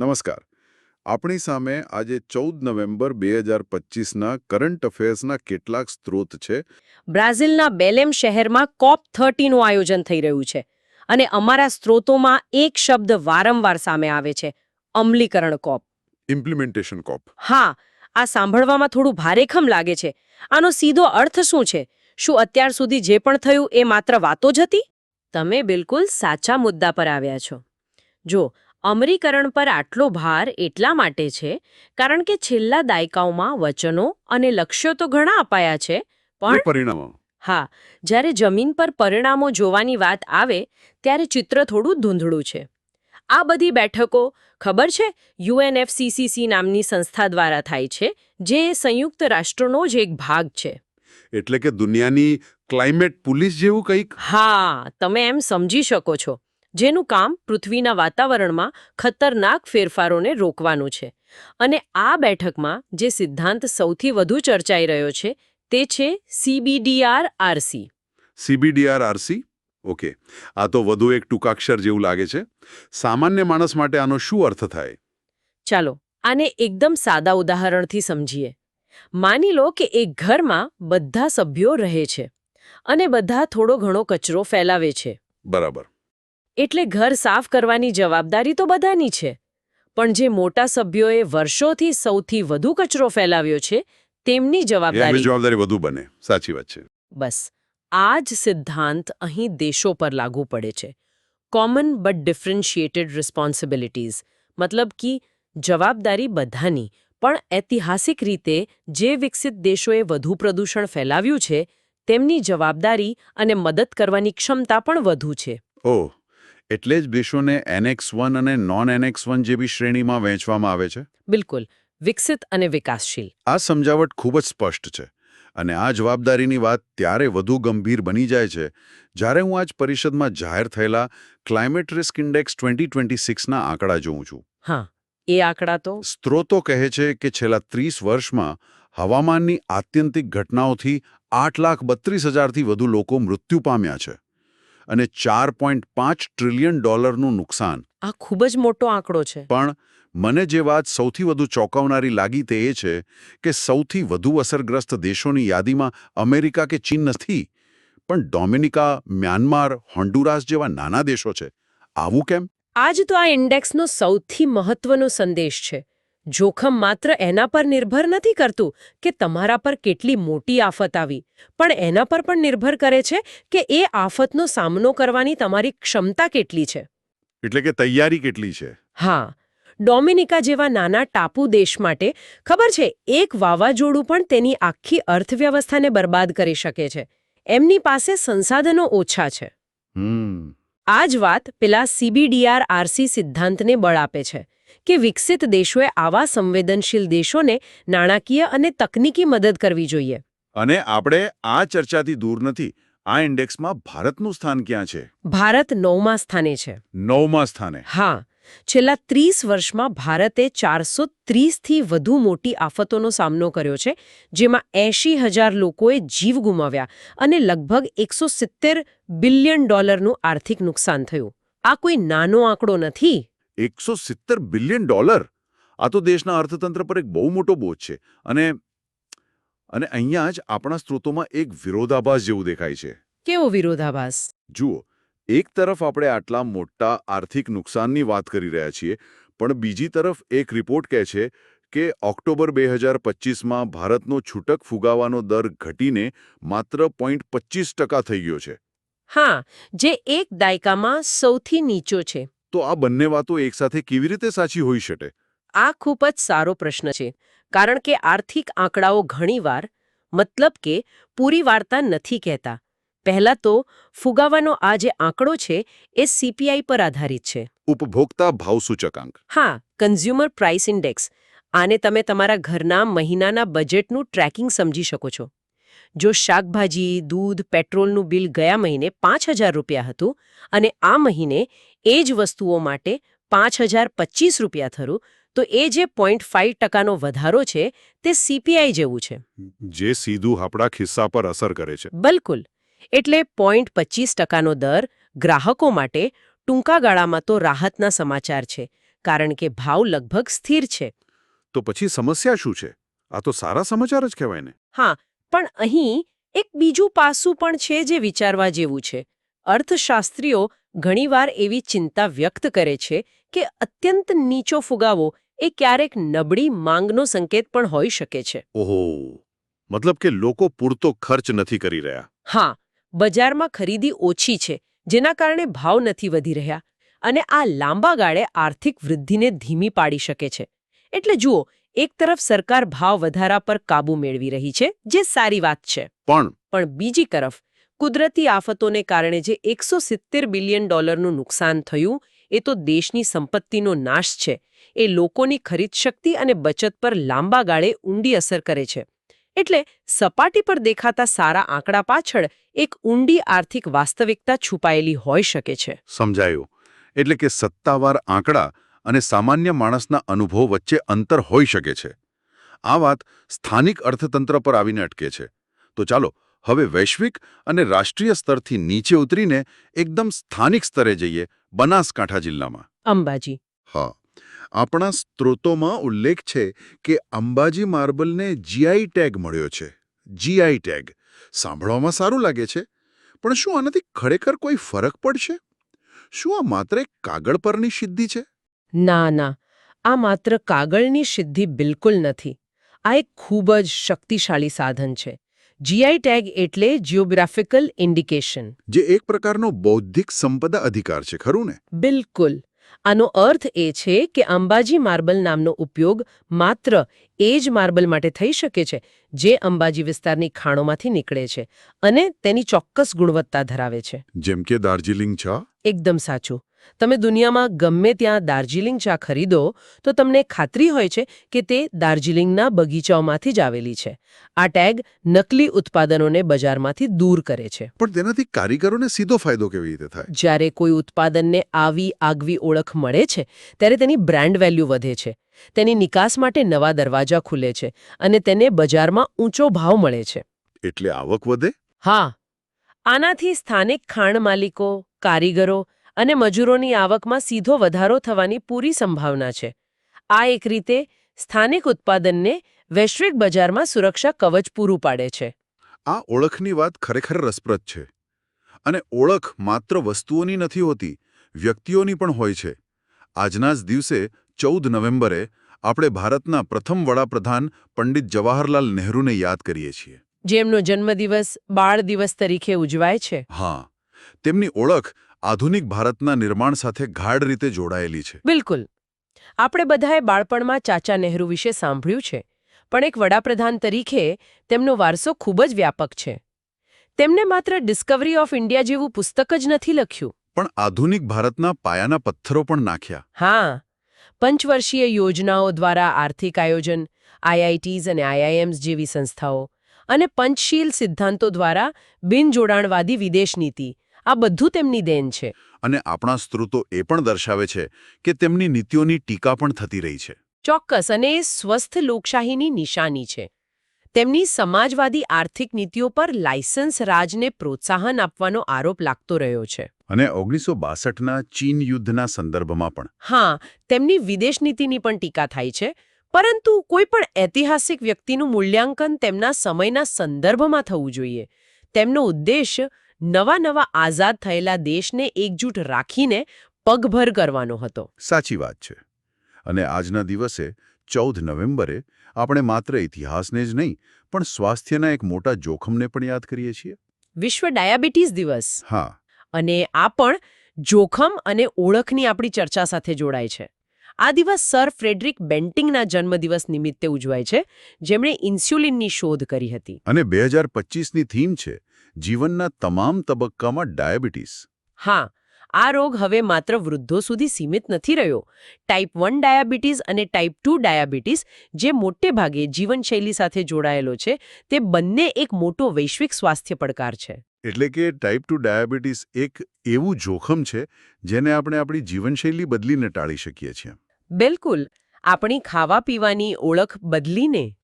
નમસ્કાર. આપણી સામે આજે ચૌદ નવેમ્બર બે હજાર પચીસના કરંટ અફેર્સના કેટલાક સ્ત્રોત છે. બ્રાઝિલના બેલેમ શહેરમાં કોપ થર્ટીનું આયોજન થઈ રહ્યું છે અને અમારા સ્ત્રોતોમાં એક શબ્દ વારંવાર સામે આવે છે અમલીકરણ કોપ. ઇમ્પ્લિમેન્ટેશન કોપ. હા આ સાંભળવામાં થોડું ભારેખમ લાગે છે. આનો સીધો અર્થ શું છે? શું અત્યાર સુધી જે પણ થયું એ માત્ર વાતો જ હતી? તમે બિલકુલ સાચા મુદ્દા પર આવ્યા છો. જો અમરીકરણ પર આટલો ભાર એટલા માટે છે કારણ કે છેલ્લા દાયકાઓમાં વચનો અને લક્ષ્યો તો ઘણા અપાયા છે પણ પરિણામો. હા જ્યારે જમીન પર પરિણામો જોવાની વાત આવે ત્યારે ચિત્ર થોડું ધૂંધળું છે. આ બધી બેઠકો ખબર છે યુએનએફસીસીસી નામની સંસ્થા દ્વારા થાય છે જે સંયુક્ત રાષ્ટ્રોનો જ એક ભાગ છે. એટલે કે દુનિયાની ક્લાઇમેટ પોલીસ જેવું કંઈક? હા તમે એમ સમજી શકો છો. જેનું કામ પૃથ્વીના વાતાવરણમાં ખતરનાક ફેરફારોને રોકવાનું છે. અને આ બેઠકમાં જે સિદ્ધાંત સૌથી વધુ ચર્ચાઈ રહ્યો છે તે છે CBDR RC CBDR RC okay. આ તો વધુ એક ટૂંકાક્ષર જેવું લાગે છે. સામાન્ય માણસ માટે આનો શું અર્થ થાય? ચાલો આને એકદમ સાદા ઉદાહરણથી સમજીએ. માની લો કે એક ઘરમાં બધા સભ્યો રહે છે અને બધા થોડો ઘણો કચરો ફેલાવે છે. બરાબર. એટલે ઘર સાફ કરવાની જવાબદારી તો બધાની છે. પણ જે મોટા સભ્યોએ વર્ષોથી સૌથી વધુ કચરો ફેલાવ્યો છે તેમની જવાબદારી જવાબદારી વધુ બને. સાચી વાત છે. બસ. આ જ સિદ્ધાંત અહીં દેશો પર લાગુ પડે છે. કોમન બટ ડિફરન્શિએટેડ રિસ્પોન્સિબિલિટીઝ મતલબ કે જવાબદારી બધાની. પણ ઐતિહાસિક રીતે જે વિકસિત દેશોએ વધુ પ્રદૂષણ ફેલાવ્યું છે તેમની જવાબદારી અને મદદ કરવાની ક્ષમતા પણ વધુ છે. ઓહ એટલે જ દેશોને એનેક્સ વન અને નોન એનેક્સ વન જેવી શ્રેણીમાં વહેંચવામાં આવે છે? બિલકુલ. વિકસિત અને વિકાસશીલ. આ સમજાવટ ખૂબ જ સ્પષ્ટ છે અને આ જવાબદારીની વાત ત્યારે વધુ ગંભીર બની જાય છે જ્યારે હું આજ પરિષદમાં જાહેર થયેલા climate risk index twenty twenty સિક્સના આંકડા જોઉં છું. હા એ આંકડા તો? સ્ત્રોતો કહે છે કે છેલ્લા ત્રીસ વર્ષમાં હવામાનની આત્યંતિક ઘટનાઓથી આઠ લાખ બત્રીસ હજારથી વધુ લોકો મૃત્યુ પામ્યા છે. અને ચાર પોઈન્ટ પાંચ ટ્રિલિયન ડોલરનું નુકસાન. આ ખૂબ જ મોટો આંકડો છે. પણ મને જે વાત સૌથી વધુ ચોંકાવનારી લાગી તે એ છે કે સૌથી વધુ અસરગ્રસ્ત દેશોની યાદીમાં અમેરિકા કે ચીન નથી પણ ડોમિનિકા મ્યાનમાર હોન્ડુરાસ જેવા નાના દેશો છે. આવું કેમ? આજ તો આ ઇન્ડેક્સનો સૌથી મહત્વનો સંદેશ છે. જોખમ માત્ર એના પર નિર્ભર નથી કરતું કે તમારા પર કેટલી મોટી આફત આવી પણ એના પર પણ નિર્ભર કરે છે કે એ આફતનો સામનો કરવાની તમારી ક્ષમતા કેટલી છે. એટલે કે તૈયારી કેટલી છે? હા ડોમિનિકા જેવા નાના ટાપુ દેશ માટે ખબર છે એક વાવાઝોડું પણ તેની આખી અર્થવ્યવસ્થાને બરબાદ કરી શકે છે. એમની પાસે સંસાધનો ઓછા છે. આ જ વાત પેલા સીબીડીઆર આરસી સિદ્ધાંતને બળ આપે છે. કે વિકસિત દેશોએ આવા સંવેદનશીલ દેશોને નાણાકીય અને તકનીકી મદદ કરવી જોઈએ. અને આપણે આ ચર્ચાથી દૂર નથી. આ ઇન્ડેક્સમાં ભારતનું સ્થાન ક્યાં છે? ભારત નવમા સ્થાને છે. નવમા સ્થાને. હા. છેલ્લા ત્રીસ વર્ષમાં ભારતે ચારસો ત્રીસથી વધુ મોટી આફતોનો સામનો કર્યો છે જેમાં એંશી હજાર લોકોએ જીવ ગુમાવ્યા અને લગભગ એકસો સિત્તેર બિલિયન ડોલરનું આર્થિક નુકસાન થયું. આ કોઈ નાનો આંકડો નથી. એકસો સિત્તેર બિલિયન ડોલર? આ તો દેશના અર્થતંત્ર પર એક બહુ મોટો બોજ છે. અને અને અહીંયા જ આપણા સ્ત્રોતોમાં એક વિરોધાભાસ જેવું દેખાય છે. કેવો વિરોધાભાસ? જુઓ એક તરફ આપણે આટલા મોટા આર્થિક નુકસાનની વાત કરી રહ્યા છીએ પણ બીજી તરફ એક રિપોર્ટ કહે છે કે ઓક્ટોબર બે હજાર પચીસમાં ભારતનો છૂટક ફુગાવાનો દર ઘટીને માત્ર પોઈન્ટ પચીસ ટકા થઈ ગયો છે. હા જે એક દાયકામાં સૌથી નીચો છે. તો આ બંને વાતો એકસાથે કેવી રીતે સાચી હોઈ શકે? આ ખૂબ જ સારો પ્રશ્ન છે કારણ કે આર્થિક આંકડાઓ ઘણીવાર મતલબ કે પૂરી વાર્તા નથી કહેતા. પહેલા તો ફુગાવાનો આ જે આંકડો છે એ સીપીઆઈ પર આધારિત છે. ઉપભોક્તા ભાવ સૂચકાંક હા કન્ઝ્યુમર પ્રાઇસ ઇન્ડેક્સ આને તમે તમારા ઘરના મહિનાના બજેટનું ટ્રેકિંગ સમજી શકો છો. જો શાકભાજી દૂધ પેટ્રોલનું બિલ ગયા મહિને પાંચ હજાર રૂપિયા હતું અને આ મહિને એ જ વસ્તુઓ માટે પાંચ હજાર પચીસ રૂપિયા થયું તો એ જે પોઈન્ટ ફાઇવ ટકાનો વધારો છે તે સીપીઆઈ જેવું છે. જે સીધું આપણા ખિસ્સા પર અસર કરે છે. બિલકુલ. એટલે પોઈન્ટ પચીસ ટકાનો દર ગ્રાહકો માટે ટૂંકા ગાળામાં તો રાહતના સમાચાર છે કારણ કે ભાવ લગભગ સ્થિર છે. તો પછી સમસ્યા શું છે? આ તો સારા સમાચાર જ કહેવાય ને. હા પણ અહીં એક બીજું પાસું પણ છે જે વિચારવા જેવું છે. અર્થશાસ્ત્રીઓ ઘણીવાર એવી ચિંતા વ્યક્ત કરે છે કે અત્યંત નીચો ફુગાવો એ ક્યારેક નબળી માંગનો સંકેત પણ હોઈ શકે છે. ઓહો. મતલબ કે લોકો પૂરતો ખર્ચ નથી કરી રહ્યા. હા બજારમાં ખરીદી ઓછી છે જેના કારણે ભાવ નથી વધી રહ્યા અને આ લાંબા ગાળે આર્થિક વૃદ્ધિને ધીમી પાડી શકે છે. એટલે જુઓ એક તરફ સરકાર ભાવ વધારા પર કાબૂ મેળવી રહી છે જે સારી વાત છે. પણ પણ બીજી તરફ કુદરતી આફતોને કારણે જે એકસો સિત્તેર બિલિયન ડોલરનું નુકસાન થયું, એ તો દેશની સંપત્તિનો નાશ છે. એ લોકોની ખરીદ શક્તિ અને બચત પર લાંબા ગાળે ઊંડી અસર કરે છે. એટલે સપાટી પર દેખાતા સારા આંકડા પાછળ એક ઊંડી આર્થિક વાસ્તવિકતા છુપાયેલી હોઈ શકે છે. સમજાયું. એટલે કે સત્તાવાર આંકડા અને સામાન્ય માણસના અનુભવ વચ્ચે અંતર હોઈ શકે છે. આ વાત સ્થાનિક અર્થતંત્ર પર આવીને અટકે છે. તો ચાલો હવે વૈશ્વિક અને રાષ્ટ્રીય સ્તરથી નીચે ઉતરીને એકદમ સ્થાનિક સ્તરે જઈએ બનાસકાંઠા જિલ્લામાં. અંબાજી. હા. આપણા સ્ત્રોતોમાં ઉલ્લેખ છે કે અંબાજી માર્બલને જીઆઈ ટેગ મળ્યો છે. GI tag. સાંભળવામાં સારું લાગે છે. પણ શું આનાથી ખરેખર કોઈ ફરક પડશે? શું આ માત્ર એક કાગળ પરની સિદ્ધિ છે? ના ના. આ માત્ર કાગળની સિદ્ધિ બિલકુલ નથી. આ એક ખૂબ જ શક્તિશાળી સાધન છે. જીઆઈ ટેગ એટલે જિયોગ્રાફિકલ ઇન્ડિકેશન જે એક પ્રકારનો બૌદ્ધિક સંપદા અધિકાર છે ખરું ને? બિલકુલ. આનો અર્થ એ છે કે અંબાજી માર્બલ નામનો ઉપયોગ માત્ર એ જ માર્બલ માટે થઈ શકે છે જે અંબાજી વિસ્તારની ખાણોમાંથી નીકળે છે અને તેની ચોક્કસ ગુણવત્તા ધરાવે છે. જેમ કે દાર્જિલિંગ ચા એકદમ સાચું. તમે દુનિયામાં ગમે ત્યાં દાર્જિલિંગ ચા ખરીદો તો તમને ખાતરી હોય છે કે તે દાર્જિલિંગના બગીચાઓમાંથી જ આવેલી છે. આ ટેગ નકલી ઉત્પાદનોને બજારમાંથી દૂર કરે છે. પણ તેનાથી કારીગરોને સીધો ફાયદો કેવી રીતે થાય? જ્યારે કોઈ ઉત્પાદનને આવી આગવી ઓળખ મળે છે ત્યારે તેની બ્રાન્ડ વેલ્યુ વધે છે. તેની નિકાસ માટે નવા દરવાજા ખુલે છે અને તેને બજારમાં ઊંચો ભાવ મળે છે. એટલે આવક વધે? હા. આનાથી સ્થાનિક ખાણ માલિકો કારીગરો અને મજૂરોની આવકમાં સીધો વધારો થવાની પૂરી સંભાવના છે. આ એક રીતે સ્થાનિક ઉત્પાદનને વૈશ્વિક બજારમાં સુરક્ષા કવચ પૂરું પાડે છે. આ ઓળખની વાત ખરેખર રસપ્રદ છે. અને ઓળખ માત્ર વસ્તુઓની નથી હોતી વ્યક્તિઓની પણ હોય છે. આજના જ દિવસે ચૌદ નવેમ્બરે આપણે ભારતના પ્રથમ વડાપ્રધાન પંડિત જવાહરલાલ નહેરુને યાદ કરીએ છીએ. જેમનો જન્મદિવસ બાળ દિવસ તરીકે ઉજવાય છે. હા તેમની ઓળખ આધુનિક ભારતના નિર્માણ સાથે ગાઢ રીતે જોડાયેલી છે. બિલકુલ. આપણે બધાએ બાળપણમાં ચાચા નહેરુ વિશે સાંભળ્યું છે પણ એક વડાપ્રધાન તરીકે તેમનો વારસો ખૂબ જ વ્યાપક છે. તેમને માત્ર ડિસ્કવરી ઓફ ઇન્ડિયા જેવું પુસ્તક જ નથી લખ્યું. પણ આધુનિક ભારતના પાયાના પથ્થરો પણ નાખ્યા. હા. પંચવર્ષીય યોજનાઓ દ્વારા આર્થિક આયોજન આઈઆઈટીઝ અને આઈઆઈએમ્સ જેવી સંસ્થાઓ અને પંચશીલ સિદ્ધાંતો દ્વારા બિનજોડાણવાદી વિદેશ નીતિ આ બધું તેમની દેન છે. અને આપણા સ્ત્રોતો એ પણ દર્શાવે છે કે તેમની નીતિઓની ટીકા પણ થતી રહી છે. ચોક્કસ અને એ સ્વસ્થ લોકશાહીની નિશાની છે. તેમની સમાજવાદી આર્થિક નીતિઓ પર લાયસન્સ રાજને પ્રોત્સાહન આપવાનો આરોપ લાગતો રહ્યો છે. અને ઓગણીસો બાસઠના ચીન યુદ્ધના સંદર્ભમાં પણ. હા તેમની વિદેશ નીતિની પણ ટીકા થાય છે પરંતુ કોઈ પણ ઐતિહાસિક વ્યક્તિનું મૂલ્યાંકન તેમના સમયના સંદર્ભમાં થવું જોઈએ. તેમનો ઉદ્દેશ નવા નવા આઝાદ થયેલા દેશને એકજૂટ રાખીને પગભર કરવાનો હતો. સાચી વાત છે. અને આજના દિવસે ચૌદ નવેમ્બરે આપણે માત્ર ઇતિહાસને જ નહીં પણ સ્વાસ્થ્યના એક મોટા જોખમને પણ યાદ કરીએ છીએ. વિશ્વ ડાયાબિટીસ દિવસ. હા. અને આ પણ જોખમ અને ઓળખની આપણી ચર્ચા સાથે જોડાય છે. આ દિવસ સર ફ્રેડરિક બેન્ટિંગના જન્મદિવસ નિમિત્તે ઉજવાય છે જેમણે ઇન્સ્યુલિનની શોધ કરી હતી. અને બે હજાર પચીસની થીમ છે જીવનના તમામ તબક્કામાં ડાયાબિટીસ. હા આ રોગ હવે માત્ર વૃદ્ધો સુધી સીમિત નથી રહ્યો. ટાઈપ વન ડાયાબિટીસ અને ટાઈપ ટુ ડાયાબિટીસ જે મોટે ભાગે જીવનશૈલી સાથે જોડાયેલો છે તે બંને એક મોટો વૈશ્વિક સ્વાસ્થ્ય પડકાર છે. એટલે કે ટાઈપ ટુ ડાયાબિટીસ એક એવું જોખમ છે જેને આપણે આપણી જીવનશૈલી બદલીને ટાળી શકીએ છીએ. બિલકુલ. આપણી ખાવા પીવાની ઓળખ બદલીને